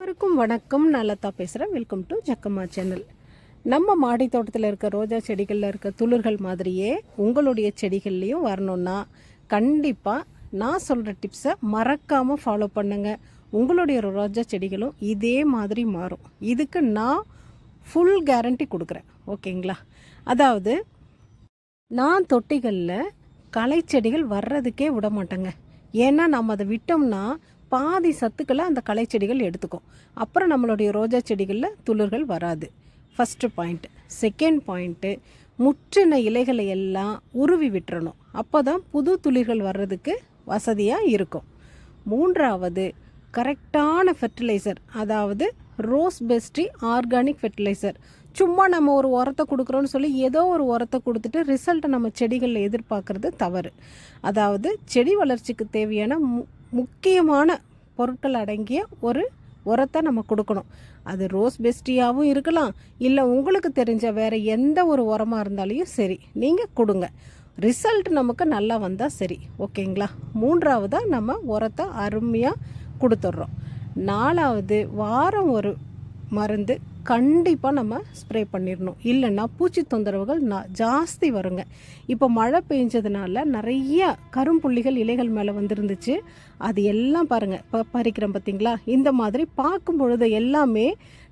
அனைவருக்கும் வணக்கம். நல்லதா பேசுகிறேன் வெல்கம் டு ஜக்கம்மா சேனல் நம்ம மாடி தோட்டத்தில் இருக்க ரோஜா செடிகளில் இருக்க துளிர்கள் மாதிரியே உங்களுடைய செடிகள்லேயும் வரணும்னா கண்டிப்பாக நான் சொல்கிற டிப்ஸை மறக்காமல் ஃபாலோ பண்ணுங்க. உங்களுடைய ரோஜா செடிகளும் இதே மாதிரி மாறும். இதுக்கு நான் ஃபுல் கேரண்டி கொடுக்குறேன். ஓகேங்களா? அதாவது நான் தொட்டிகளில் களை செடிகள் வர்றதுக்கே விட மாட்டேங்க ஏன்னா நம்ம அதை விட்டோம்னா பாதி சத்துக்களை அந்த களை செடிகள் எடுத்துக்கும். அப்புறம் நம்மளுடைய ரோஜா செடிகளில் துளிர்கள் வராது. ஃபஸ்ட்டு பாயிண்ட்டு செகண்ட் பாயிண்ட்டு முற்றின இலைகளை எல்லாம் உருவி விட்டுறணும். அப்போ தான் புது துளிர்கள் வர்றதுக்கு வசதியாக இருக்கும். மூன்றாவது கரெக்டான ஃபெர்டிலைசர் அதாவது ரோஸ் பெஸ்ட்ரி ஆர்கானிக் ஃபெர்டிலைசர் சும்மா நம்ம ஒரு உரத்தை கொடுக்குறோன்னு சொல்லி ஏதோ ஒரு உரத்தை கொடுத்துட்டு ரிசல்ட்டை நம்ம செடிகளில் எதிர்பார்க்குறது தவறு. அதாவது செடி வளர்ச்சிக்கு தேவையான மு முக்கியமான பொருட்கள் அடங்கிய ஒரு உரத்தை நம்ம கொடுக்கணும். அது ரோஸ் பெஸ்டியாகவும் இருக்கலாம். இல்லை உங்களுக்கு தெரிஞ்ச வேறு எந்த ஒரு உரமாக இருந்தாலையும் சரி நீங்கள் கொடுங்க. ரிசல்ட் நமக்கு நல்லா வந்தால் சரி ஓகேங்களா? மூன்றாவதாக நம்ம உரத்தை அருமையாக கொடுத்துட்றோம். நாலாவது வாரம் ஒரு மருந்து கண்டிப்பாக நம்ம ஸ்ப்ரே பண்ணிடணும் இல்லைன்னா பூச்சி தொந்தரவுகள் நான் ஜாஸ்தி வருங்க. இப்போ மழை பெஞ்சதுனால நிறைய கரும்புள்ளிகள் இலைகள் மேலே வந்துருந்துச்சு. அது எல்லாம் பாருங்கள் இப்போ பறிக்கிறோம் பார்த்தீங்களா இந்த மாதிரி பார்க்கும் பொழுது எல்லாமே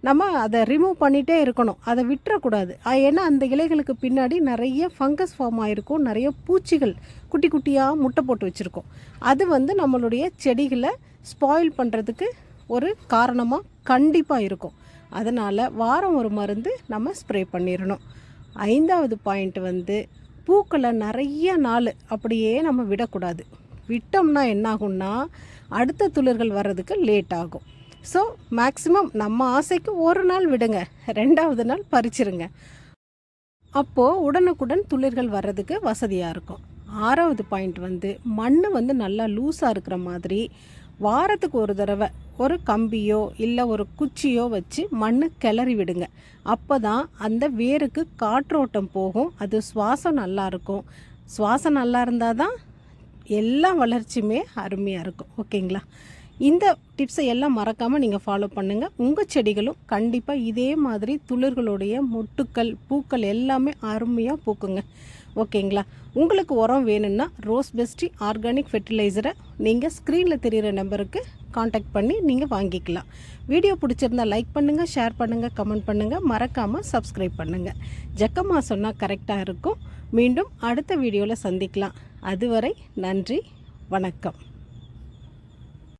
நம்ம அதை ரிமூவ் பண்ணிகிட்டே இருக்கணும். அதை விட்டுறக்கூடாது. ஏன்னா அந்த இலைகளுக்கு பின்னாடி நிறைய ஃபங்கஸ் ஃபார்ம் ஆகிருக்கும் நிறைய பூச்சிகள் குட்டி குட்டியாக முட்டை போட்டு வச்சுருக்கோம். அது வந்து நம்மளுடைய செடிகளை ஸ்பாயில் பண்ணுறதுக்கு ஒரு காரணமாக கண்டிப்பாக இருக்கும். அதனால் வாரம் ஒரு மருந்து நம்ம ஸ்ப்ரே பண்ணிடணும் ஐந்தாவது பாயிண்ட் வந்து பூக்களை நிறைய நாள் அப்படியே நம்ம விடக்கூடாது. விட்டோம்னா என்னாகும்னா அடுத்த துளிர்கள் வர்றதுக்கு லேட் ஆகும். ஸோ மேக்ஸிமம் நம்ம ஆசைக்கு ஒரு நாள் விடுங்க. ரெண்டாவது நாள் பறிச்சிருங்க. அப்போது உடனுக்குடன் துளிர்கள் வர்றதுக்கு வசதியாக இருக்கும். ஆறாவது பாயிண்ட் வந்து மண் வந்து நல்லா லூஸாக இருக்கிற மாதிரி வாரத்துக்கு ஒரு தடவை ஒரு கம்பியோ இல்லை ஒரு குச்சியோ வச்சு மண் கிளறி விடுங்க. அப்போ தான் அந்த வேருக்கு காற்றோட்டம் போகும். அது சுவாசம் நல்லாயிருக்கும் சுவாசம் நல்லா இருந்தால் தான் எல்லா வளர்ச்சியுமே அருமையாக இருக்கும். ஓகேங்களா? இந்த டிப்ஸை எல்லாம் மறக்காமல் நீங்கள் ஃபாலோ பண்ணுங்கள் உங்கள் செடிகளும் கண்டிப்பாக இதே மாதிரி துளிர்களுடைய மொட்டுக்கள் பூக்கள் எல்லாமே அருமையாக பூக்குங்க. ஓகேங்களா? உங்களுக்கு உரம் வேணும்னா ரோஸ் பெஸ்டி ஆர்கானிக் ஃபெர்டிலைசரை நீங்கள் ஸ்க்ரீனில் தெரிகிற நம்பருக்கு காண்டாக்ட் பண்ணி நீங்கள் வாங்கிக்கலாம். வீடியோ பிடிச்சிருந்தா லைக் பண்ணுங்கள் ஷேர் பண்ணுங்கள் கமெண்ட் பண்ணுங்கள் மறக்காமல் சப்ஸ்கிரைப் பண்ணுங்கள் ஜக்கமாக சொன்னால் கரெக்டாக இருக்கும். மீண்டும் அடுத்த வீடியோவில் சந்திக்கலாம். அதுவரை நன்றி வணக்கம்.